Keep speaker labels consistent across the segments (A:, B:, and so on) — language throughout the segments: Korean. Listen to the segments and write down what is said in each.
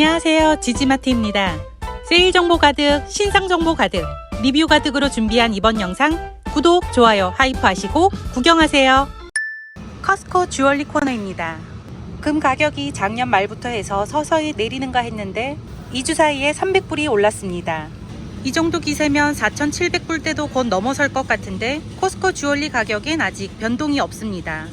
A: 안녕하세요. 지지마트입니다. 세일 정보 가득, 신상 정보 가득, 리뷰 가득으로 준비한 이번 영상 구독, 좋아요, 하이프 하시고 구경하세요. 커스코 주얼리 코너입니다. 금 가격이 작년 말부터 해서 서서히 내리는가 했는데 2주 사이에 300불이 올랐습니다. 이 정도 기세면 4,700불대도 곧 넘어설 것 같은데 코스코 주얼리 가격엔 아직 변동이 없습니다.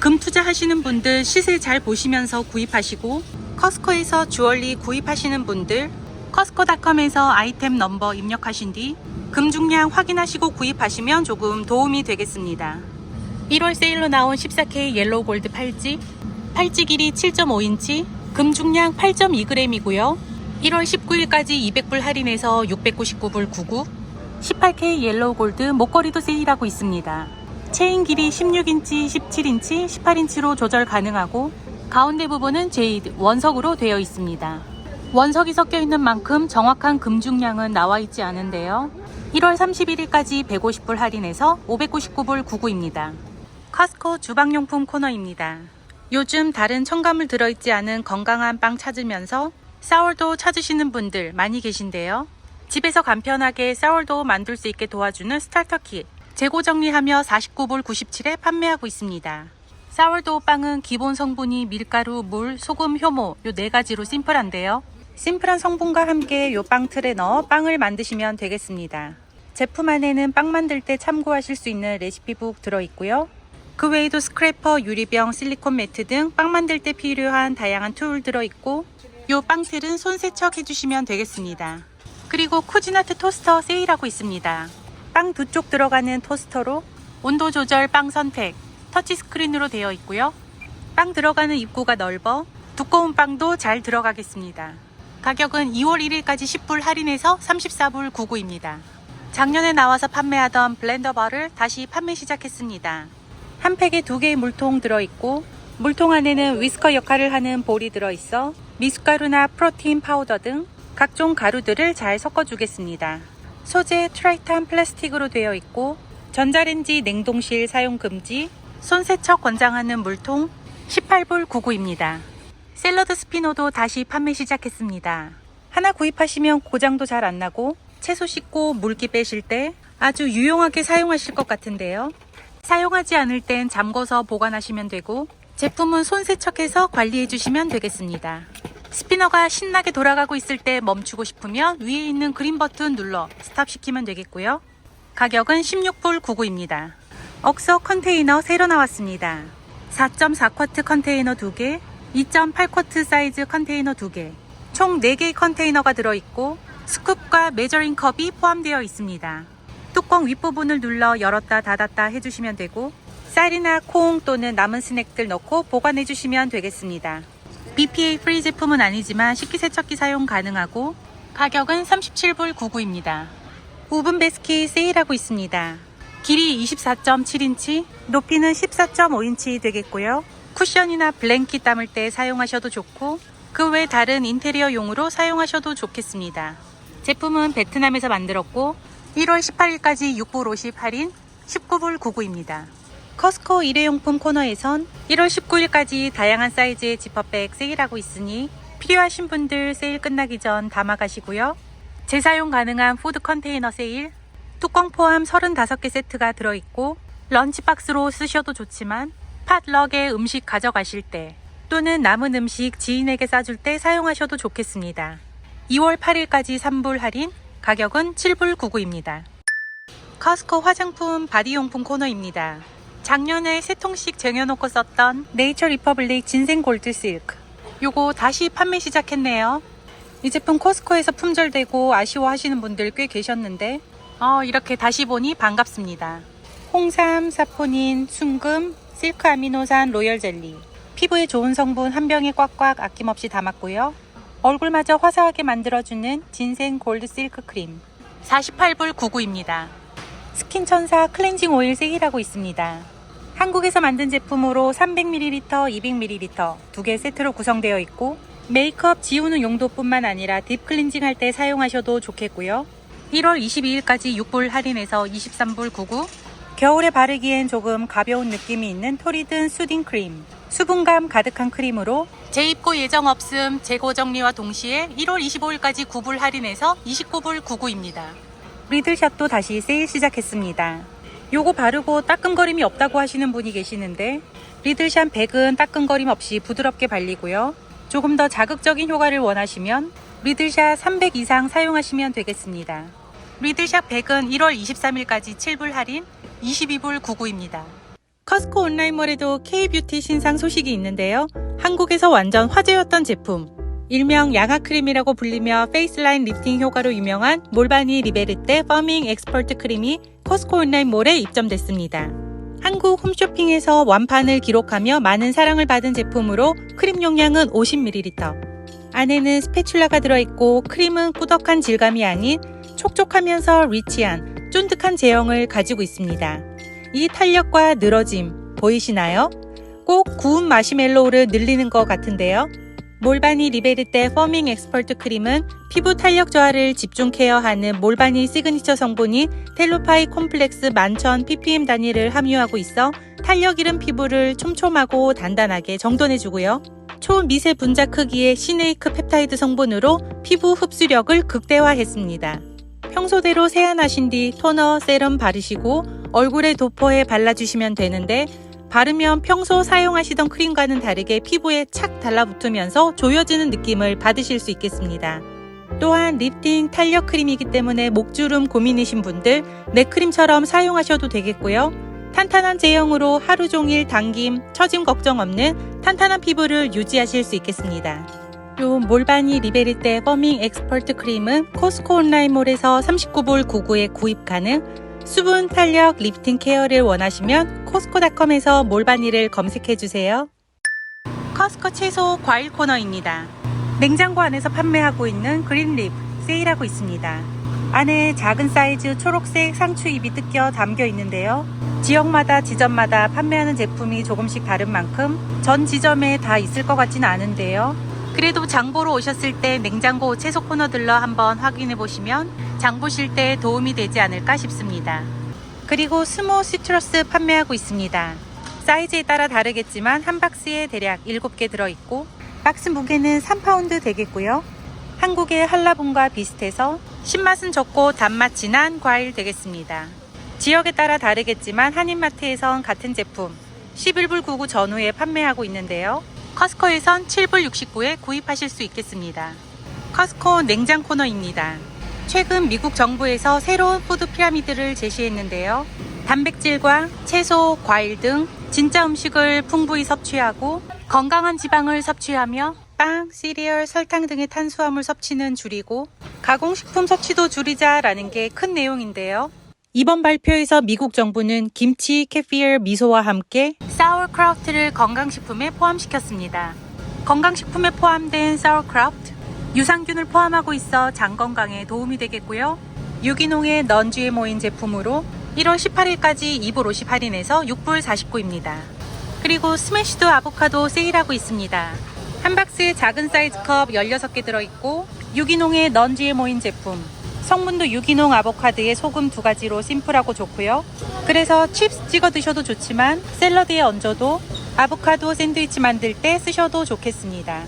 A: 금 투자하시는 분들 시세 잘 보시면서 구입하시고 커스코에서 주얼리 구입하시는 분들 커스코닷컴에서 아이템 넘버 입력하신 뒤 금 중량 확인하시고 구입하시면 조금 도움이 되겠습니다. 1월 세일로 나온 14K 옐로우 골드 팔찌 팔찌 길이 7.5인치 금 중량 8.2g이고요. 1월 19일까지 200불 할인해서 699불 99 18K 옐로우 골드 목걸이도 세일하고 있습니다. 체인 길이 16인치, 17인치, 18인치로 조절 가능하고 가운데 부분은 제이드 원석으로 되어 있습니다. 원석이 섞여 있는 만큼 정확한 금중량은 나와 있지 않은데요. 1월 31일까지 150불 할인해서 599불 99입니다. 커스코 주방용품 코너입니다. 요즘 다른 첨가물 들어있지 않은 건강한 빵 찾으면서 사월도 찾으시는 분들 많이 계신데요. 집에서 간편하게 사월도 만들 수 있게 도와주는 스타터 킷 재고 정리하며 49불 97에 판매하고 있습니다. 사월도우 빵은 기본 성분이 밀가루, 물, 소금, 효모 요 네 가지로 심플한데요. 심플한 성분과 함께 요 빵 틀에 넣어 빵을 만드시면 되겠습니다. 제품 안에는 빵 만들 때 참고하실 수 있는 레시피북 들어있고요. 그 외에도 스크래퍼, 유리병, 실리콘 매트 등 빵 만들 때 필요한 다양한 툴 들어있고 요 빵 틀은 손 세척 해주시면 되겠습니다. 그리고 쿠지나트 토스터 세일하고 있습니다. 빵 두 쪽 들어가는 토스터로 온도 조절 빵 선택, 터치 스크린으로 되어 있고요. 빵 들어가는 입구가 넓어 두꺼운 빵도 잘 들어가겠습니다. 가격은 2월 1일까지 10불 할인해서 34불 99입니다. 작년에 나와서 판매하던 블렌더바를 다시 판매 시작했습니다. 한 팩에 두 개의 물통 들어있고 물통 안에는 위스커 역할을 하는 볼이 들어있어 미숫가루나 프로틴 파우더 등 각종 가루들을 잘 섞어주겠습니다. 소재 트라이탄 플라스틱으로 되어 있고 전자레인지 냉동실 사용 금지, 손 세척 권장하는 물통 18불 99입니다. 샐러드 스피너도 다시 판매 시작했습니다. 하나 구입하시면 고장도 잘 안 나고 채소 씻고 물기 빼실 때 아주 유용하게 사용하실 것 같은데요. 사용하지 않을 땐 잠궈서 보관하시면 되고 제품은 손 세척해서 관리해 주시면 되겠습니다. 스피너가 신나게 돌아가고 있을 때 멈추고 싶으면 위에 있는 그린 버튼 눌러 스탑 시키면 되겠고요. 가격은 16불 99입니다. 억서 컨테이너 새로 나왔습니다. 4.4쿼트 컨테이너 2개, 2.8쿼트 사이즈 컨테이너 2개, 총 4개의 컨테이너가 들어있고 스쿱과 메저링 컵이 포함되어 있습니다. 뚜껑 윗부분을 눌러 열었다 닫았다 해주시면 되고 쌀이나 콩 또는 남은 스낵들 넣고 보관해 주시면 되겠습니다. BPA 프리 제품은 아니지만 식기세척기 사용 가능하고 가격은 37불 99입니다. 오븐 베스킷 세일하고 있습니다. 길이 24.7인치, 높이는 14.5인치 되겠고요. 쿠션이나 블랭킷 담을 때 사용하셔도 좋고 그 외 다른 인테리어 용으로 사용하셔도 좋겠습니다. 제품은 베트남에서 만들었고 1월 18일까지 6불 50 할인 19불 99입니다. 커스코 일회용품 코너에선 1월 19일까지 다양한 사이즈의 지퍼백 세일하고 있으니 필요하신 분들 세일 끝나기 전 담아가시고요. 재사용 가능한 푸드 컨테이너 세일, 뚜껑 포함 35개 세트가 들어있고 런치박스로 쓰셔도 좋지만 팟럭에 음식 가져가실 때 또는 남은 음식 지인에게 싸줄 때 사용하셔도 좋겠습니다. 2월 8일까지 3불 할인, 가격은 7불 99입니다. 커스코 화장품 바디용품 코너입니다. 작년에 세 통씩 쟁여놓고 썼던 네이처 리퍼블릭 진생 골드 실크. 요거 다시 판매 시작했네요. 이 제품 코스코에서 품절되고 아쉬워하시는 분들 꽤 계셨는데 어, 이렇게 다시 보니 반갑습니다. 홍삼, 사포닌, 순금, 실크 아미노산 로열 젤리. 피부에 좋은 성분 한 병에 꽉꽉 아낌없이 담았고요. 얼굴마저 화사하게 만들어주는 진생 골드 실크 크림. 48불 99입니다. 스킨천사 클렌징 오일 세일하고 있습니다. 한국에서 만든 제품으로 300ml, 200ml 두 개 세트로 구성되어 있고 메이크업 지우는 용도뿐만 아니라 딥 클렌징 할 때 사용하셔도 좋겠고요. 1월 22일까지 6불 할인해서 23불 99 겨울에 바르기엔 조금 가벼운 느낌이 있는 토리든 수딩 크림 수분감 가득한 크림으로 재입고 예정 없음 재고 정리와 동시에 1월 25일까지 9불 할인해서 29불 99입니다. 리들샷도 다시 세일 시작했습니다. 요거 바르고 따끔거림이 없다고 하시는 분이 계시는데 리들샷 100은 따끔거림 없이 부드럽게 발리고요. 조금 더 자극적인 효과를 원하시면 리들샷 300 이상 사용하시면 되겠습니다. 리들샷 100은 1월 23일까지 7불 할인 22불 99입니다. 커스코 온라인몰에도 K뷰티 신상 소식이 있는데요. 한국에서 완전 화제였던 제품. 일명 양아크림이라고 불리며 페이스라인 리프팅 효과로 유명한 몰바니 리베르테 퍼밍 엑스퍼트 크림이 커스코 온라인몰에 입점됐습니다. 한국 홈쇼핑에서 완판을 기록하며 많은 사랑을 받은 제품으로 크림 용량은 50ml. 안에는 스패츌라가 들어있고 크림은 꾸덕한 질감이 아닌 촉촉하면서 리치한 쫀득한 제형을 가지고 있습니다. 이 탄력과 늘어짐 보이시나요? 꼭 구운 마시멜로우를 늘리는 것 같은데요. 몰바니 리베르테 퍼밍 엑스퍼트 크림은 피부 탄력 저하를 집중 케어하는 몰바니 시그니처 성분인 텔로파이 콤플렉스 11,000 ppm 단위를 함유하고 있어 탄력 잃은 피부를 촘촘하고 단단하게 정돈해주고요. 초미세 분자 크기의 시네이크 펩타이드 성분으로 피부 흡수력을 극대화했습니다. 평소대로 세안하신 뒤 토너, 세럼 바르시고 얼굴에 도포해 발라주시면 되는데 바르면 평소 사용하시던 크림과는 다르게 피부에 착 달라붙으면서 조여지는 느낌을 받으실 수 있겠습니다. 또한 리프팅 탄력 크림이기 때문에 목주름 고민이신 분들 맥크림처럼 사용하셔도 되겠고요. 탄탄한 제형으로 하루 종일 당김, 처짐 걱정 없는 탄탄한 피부를 유지하실 수 있겠습니다. 요 몰바니 리베르테 퍼밍 엑스퍼트 크림은 코스코 온라인몰에서 39불 99에 구입 가능 수분 탄력 리프팅 케어를 원하시면 코스코닷컴에서 몰바니를 검색해주세요. 커스코 채소 과일 코너입니다. 냉장고 안에서 판매하고 있는 그린립 세일하고 있습니다. 안에 작은 사이즈 초록색 상추 잎이 뜯겨 담겨 있는데요. 지역마다 지점마다 판매하는 제품이 조금씩 다른 만큼 전 지점에 다 있을 것 같지는 않은데요. 그래도 장보러 오셨을 때 냉장고 채소 코너 들러 한번 확인해 보시면 장 보실 때 도움이 되지 않을까 싶습니다. 그리고 스모 시트러스 판매하고 있습니다. 사이즈에 따라 다르겠지만 한 박스에 대략 7개 들어있고 박스 무게는 3파운드 되겠고요. 한국의 한라봉과 비슷해서 신맛은 적고 단맛 진한 과일 되겠습니다. 지역에 따라 다르겠지만 한인마트에선 같은 제품 11불 99 전후에 판매하고 있는데요. 커스코에선 7불 69에 구입하실 수 있겠습니다. 커스코 냉장 코너입니다. 최근 미국 정부에서 새로운 푸드 피라미드를 제시했는데요. 단백질과 채소, 과일 등 진짜 음식을 풍부히 섭취하고 건강한 지방을 섭취하며 빵, 시리얼, 설탕 등의 탄수화물 섭취는 줄이고 가공식품 섭취도 줄이자라는 게 큰 내용인데요. 이번 발표에서 미국 정부는 김치, 캐피얼, 미소와 함께 사워크라우트를 건강식품에 포함시켰습니다. 건강식품에 포함된 사워크라우트, 유산균을 포함하고 있어 장 건강에 도움이 되겠고요. 유기농의 넌 GMO인 제품으로 1월 18일까지 2불 50 할인해서 6불 49입니다. 그리고 스매시드 아보카도 세일하고 있습니다. 한 박스에 작은 사이즈 컵 16개 들어있고 유기농의 넌 GMO인 제품 성분도 유기농 아보카드에 소금 두 가지로 심플하고 좋고요. 그래서 칩스 찍어 드셔도 좋지만 샐러드에 얹어도 아보카도 샌드위치 만들 때 쓰셔도 좋겠습니다.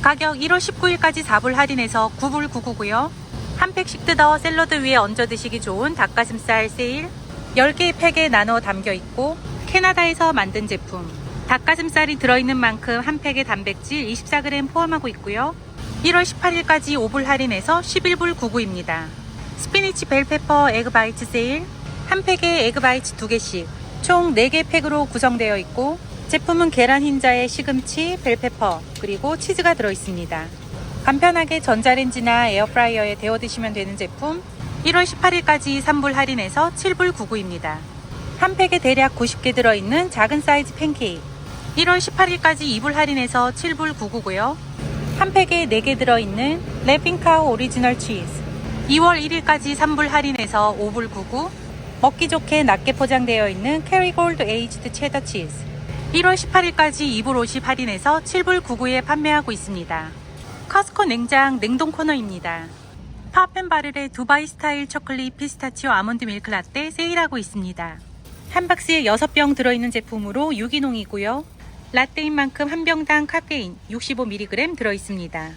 A: 가격 1월 19일까지 4불 할인해서 9불 99고요. 한 팩씩 뜯어 샐러드 위에 얹어 드시기 좋은 닭가슴살 세일 10개의 팩에 나눠 담겨 있고 캐나다에서 만든 제품 닭가슴살이 들어있는 만큼 한 팩에 단백질 24g 포함하고 있고요. 1월 18일까지 5불 할인해서 11불 99입니다. 스피니치 벨페퍼 에그바이트 세일 한 팩에 에그바이트 2개씩 총 4개 팩으로 구성되어 있고 제품은 계란 흰자에 시금치, 벨페퍼 그리고 치즈가 들어있습니다. 간편하게 전자레인지나 에어프라이어에 데워 드시면 되는 제품 1월 18일까지 3불 할인해서 7불 99입니다. 한 팩에 대략 90개 들어있는 작은 사이즈 팬케이크 1월 18일까지 2불 할인해서 7불 99고요. 한 팩에 4개 들어있는 래핑카우 오리지널 치즈 2월 1일까지 3불 할인해서 5불 99 먹기 좋게 낮게 포장되어 있는 캐리골드 에이지드 체더 치즈 1월 18일까지 2불 50 할인해서 7불 99에 판매하고 있습니다. 커스코 냉장 냉동 코너입니다. 파펜바를의 두바이 스타일 초콜릿 피스타치오 아몬드 밀크 라떼 세일하고 있습니다. 한 박스에 6병 들어있는 제품으로 유기농이고요. 라떼인 만큼 한 병당 카페인 65mg 들어 있습니다.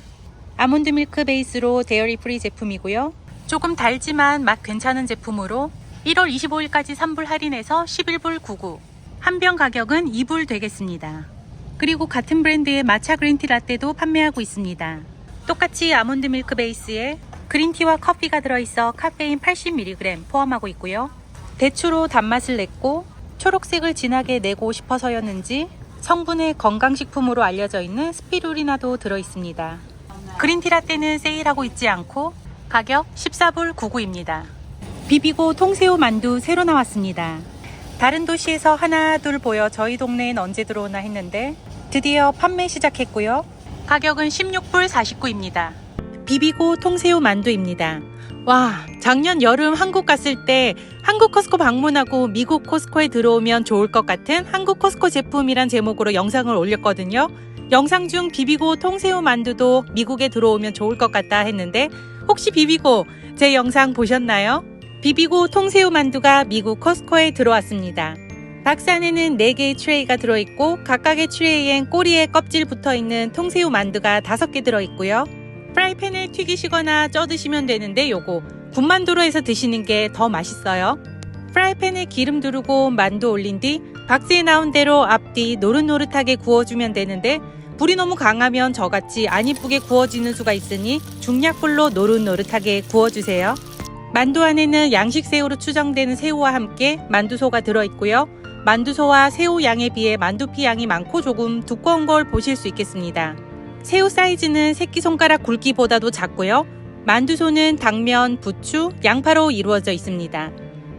A: 아몬드 밀크 베이스로 데어리 프리 제품이고요. 조금 달지만 맛 괜찮은 제품으로 1월 25일까지 3불 할인해서 11불 99. 한 병 가격은 2불 되겠습니다. 그리고 같은 브랜드의 마차 그린티 라떼도 판매하고 있습니다. 똑같이 아몬드 밀크 베이스에 그린티와 커피가 들어있어 카페인 80mg 포함하고 있고요. 대추로 단맛을 냈고 초록색을 진하게 내고 싶어서였는지 성분의 건강식품으로 알려져 있는 스피루리나도 들어있습니다. 그린티 라떼는 세일하고 있지 않고 가격 14불 99입니다. 비비고 통새우 만두 새로 나왔습니다. 다른 도시에서 하나 둘 보여 저희 동네엔 언제 들어오나 했는데 드디어 판매 시작했고요. 가격은 16불 49입니다. 비비고 통새우 만두입니다. 와, 작년 여름 한국 갔을 때 한국 코스코 방문하고 미국 코스코에 들어오면 좋을 것 같은 한국 코스코 제품이란 제목으로 영상을 올렸거든요. 영상 중 비비고 통새우 만두도 미국에 들어오면 좋을 것 같다 했는데 혹시 비비고 제 영상 보셨나요? 비비고 통새우 만두가 미국 코스코에 들어왔습니다. 박스 안에는 4개의 트레이가 들어있고 각각의 트레이엔 꼬리에 껍질 붙어있는 통새우 만두가 5개 들어있고요. 프라이팬에 튀기시거나 쪄 드시면 되는데 요거 군만두로 해서 드시는 게 더 맛있어요. 프라이팬에 기름 두르고 만두 올린 뒤 박스에 나온 대로 앞뒤 노릇노릇하게 구워주면 되는데 불이 너무 강하면 저같이 안 이쁘게 구워지는 수가 있으니 중약불로 노릇노릇하게 구워주세요. 만두 안에는 양식 새우로 추정되는 새우와 함께 만두소가 들어있고요. 만두소와 새우 양에 비해 만두피 양이 많고 조금 두꺼운 걸 보실 수 있겠습니다. 새우 사이즈는 새끼손가락 굵기보다도 작고요. 만두소는 당면, 부추, 양파로 이루어져 있습니다.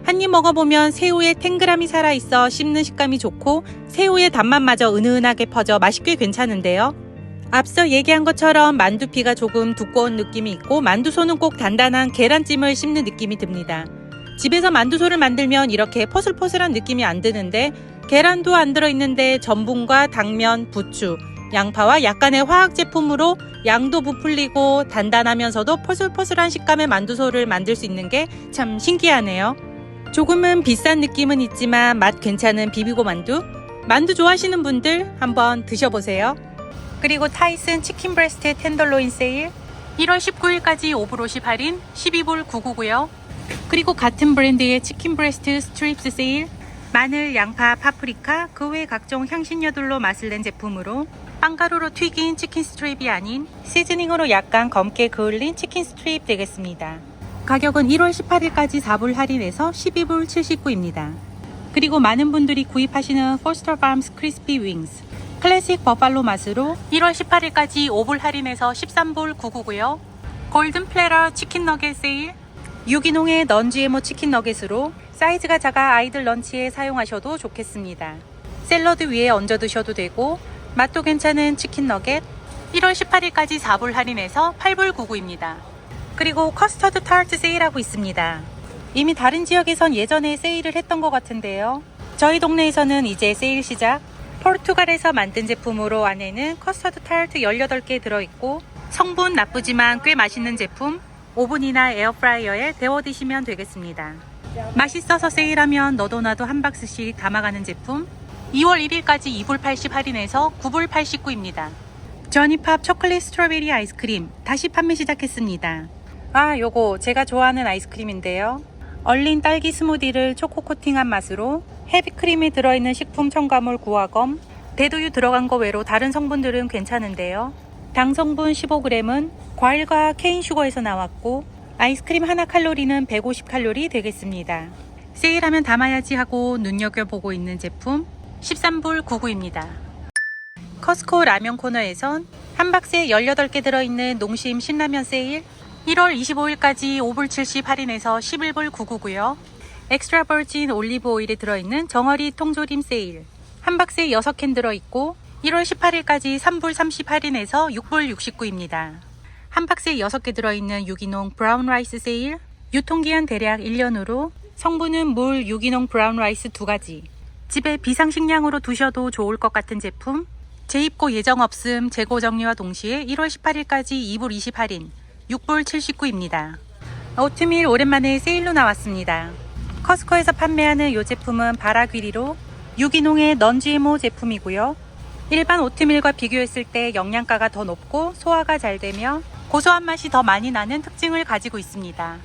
A: 한 입 먹어보면 새우의 탱글함이 살아있어 씹는 식감이 좋고 새우의 단맛마저 은은하게 퍼져 맛있게 괜찮은데요. 앞서 얘기한 것처럼 만두피가 조금 두꺼운 느낌이 있고 만두소는 꼭 단단한 계란찜을 씹는 느낌이 듭니다. 집에서 만두소를 만들면 이렇게 포슬포슬한 느낌이 안 드는데 계란도 안 들어있는데 전분과 당면, 부추, 양파와 약간의 화학 제품으로 양도 부풀리고 단단하면서도 포슬포슬한 식감의 만두소를 만들 수 있는 게 참 신기하네요. 조금은 비싼 느낌은 있지만 맛 괜찮은 비비고 만두. 만두 좋아하시는 분들 한번 드셔보세요. 그리고 타이슨 치킨 브레스트 텐더로인 세일 1월 19일까지 5불 50 할인 12불 99고요. 그리고 같은 브랜드의 치킨 브레스트 스트립스 세일 마늘, 양파, 파프리카 그 외 각종 향신료들로 맛을 낸 제품으로 빵가루로 튀긴 치킨 스트립이 아닌 시즈닝으로 약간 검게 그을린 치킨 스트립 되겠습니다. 가격은 1월 18일까지 4불 할인해서 12불 79입니다. 그리고 많은 분들이 구입하시는 포스터 밤스 크리스피 윙스 클래식 버팔로 맛으로 1월 18일까지 5불 할인해서 13불 99고요. 골든 플래러 치킨 너겟 세일 유기농의 넌지에모 치킨 너겟으로 사이즈가 작아 아이들 런치에 사용하셔도 좋겠습니다. 샐러드 위에 얹어 드셔도 되고 맛도 괜찮은 치킨 너겟 1월 18일까지 4불 할인해서 8불 99입니다. 그리고 커스터드 타르트 세일하고 있습니다. 이미 다른 지역에선 예전에 세일을 했던 것 같은데요. 저희 동네에서는 이제 세일 시작. 포르투갈에서 만든 제품으로 안에는 커스터드 타르트 18개 들어있고 성분 나쁘지만 꽤 맛있는 제품 오븐이나 에어프라이어에 데워 드시면 되겠습니다. 맛있어서 세일하면 너도 나도 한 박스씩 담아가는 제품 2월 1일까지 2불 80 할인해서 9불 89입니다. 저니팝 초콜릿 스트로베리 아이스크림 다시 판매 시작했습니다. 아, 요거 제가 좋아하는 아이스크림인데요. 얼린 딸기 스무디를 초코 코팅한 맛으로 헤비크림이 들어있는 식품 첨가물 구화검, 대두유 들어간 거 외로 다른 성분들은 괜찮은데요. 당 성분 15g은 과일과 케인 슈거에서 나왔고 아이스크림 하나 칼로리는 150칼로리 되겠습니다. 세일하면 담아야지 하고 눈여겨보고 있는 제품 13불 99입니다. 커스코 라면 코너에선 한 박스에 18개 들어있는 농심 신라면 세일 1월 25일까지 5불 70 할인해서 11불 99고요. 엑스트라 버진 올리브 오일이 들어있는 정어리 통조림 세일 한 박스에 6캔 들어있고 1월 18일까지 3불 30 할인해서 6불 69입니다. 한 박스에 6개 들어있는 유기농 브라운 라이스 세일 유통기한 대략 1년으로 성분은 물, 유기농 브라운 라이스 두 가지 집에 비상식량으로 두셔도 좋을 것 같은 제품 재입고 예정 없음 재고 정리와 동시에 1월 18일까지 2불 20 할인 6불 79입니다. 오트밀 오랜만에 세일로 나왔습니다. 커스코에서 판매하는 이 제품은 바라귀리로 유기농의 넌지에모 제품이고요. 일반 오트밀과 비교했을 때 영양가가 더 높고 소화가 잘 되며 고소한 맛이 더 많이 나는 특징을 가지고 있습니다.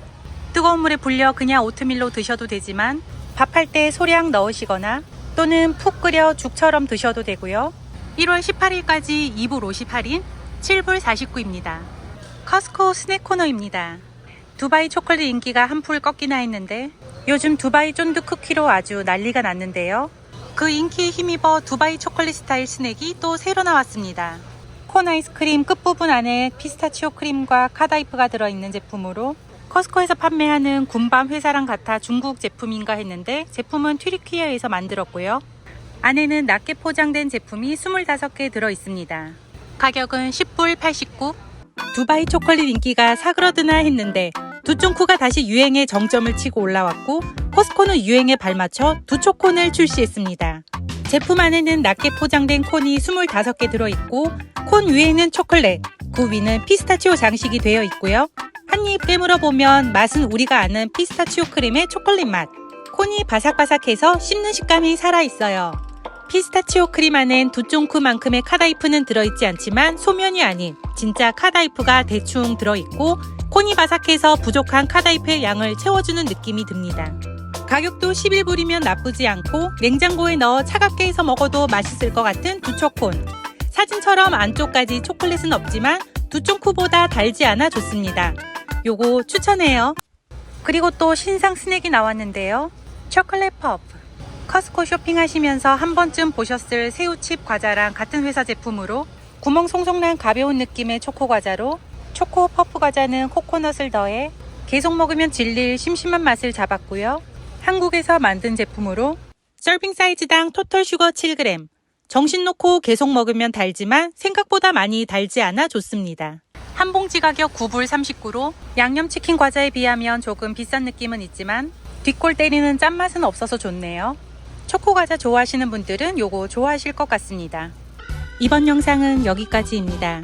A: 뜨거운 물에 불려 그냥 오트밀로 드셔도 되지만 밥할 때 소량 넣으시거나 또는 푹 끓여 죽처럼 드셔도 되고요. 1월 18일까지 2불 58인 7불 49입니다. 커스코 스낵 코너입니다. 두바이 초콜릿 인기가 한풀 꺾이나 했는데 요즘 두바이 쫀득 쿠키로 아주 난리가 났는데요. 그 인기에 힘입어 두바이 초콜릿 스타일 스낵이 또 새로 나왔습니다. 콘 아이스크림 끝부분 안에 피스타치오 크림과 카다이프가 들어있는 제품으로 커스코에서 판매하는 군밤 회사랑 같아 중국 제품인가 했는데 제품은 튀르키예에서 만들었고요. 안에는 낮게 포장된 제품이 25개 들어 있습니다. 가격은 10불 89. 두바이 초콜릿 인기가 사그러드나 했는데 두쫑쿠가 다시 유행의 정점을 치고 올라왔고 코스코는 유행에 발맞춰 두초콘을 출시했습니다. 제품 안에는 낮게 포장된 콘이 25개 들어있고 콘 위에는 초콜릿, 그 위는 피스타치오 장식이 되어 있고요. 한입 깨물어 보면 맛은 우리가 아는 피스타치오 크림의 초콜릿 맛. 콘이 바삭바삭해서 씹는 식감이 살아있어요. 피스타치오 크림 안엔 두쫑쿠만큼의 카다이프는 들어있지 않지만 소면이 아닌 진짜 카다이프가 대충 들어있고 콘이 바삭해서 부족한 카다이프의 양을 채워주는 느낌이 듭니다. 가격도 11불이면 나쁘지 않고 냉장고에 넣어 차갑게 해서 먹어도 맛있을 것 같은 두초콘. 사진처럼 안쪽까지 초콜릿은 없지만 두쫑쿠보다 달지 않아 좋습니다. 요거 추천해요. 그리고 또 신상 스낵이 나왔는데요. 초콜릿 퍼프. 커스코 쇼핑하시면서 한 번쯤 보셨을 새우칩 과자랑 같은 회사 제품으로 구멍 송송 난 가벼운 느낌의 초코 과자로 초코 퍼프 과자는 코코넛을 더해 계속 먹으면 질릴 심심한 맛을 잡았고요. 한국에서 만든 제품으로 서빙 사이즈당 토탈 슈거 7g. 정신 놓고 계속 먹으면 달지만 생각보다 많이 달지 않아 좋습니다. 한 봉지 가격 9불 39로 양념치킨 과자에 비하면 조금 비싼 느낌은 있지만 뒷골 때리는 짠맛은 없어서 좋네요. 초코 과자 좋아하시는 분들은 요거 좋아하실 것 같습니다. 이번 영상은 여기까지입니다.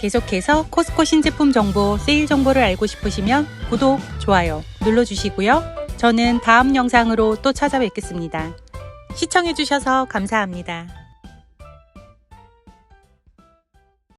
A: 계속해서 코스코 신제품 정보, 세일 정보를 알고 싶으시면 구독, 좋아요 눌러주시고요. 저는 다음 영상으로 또 찾아뵙겠습니다. 시청해주셔서 감사합니다.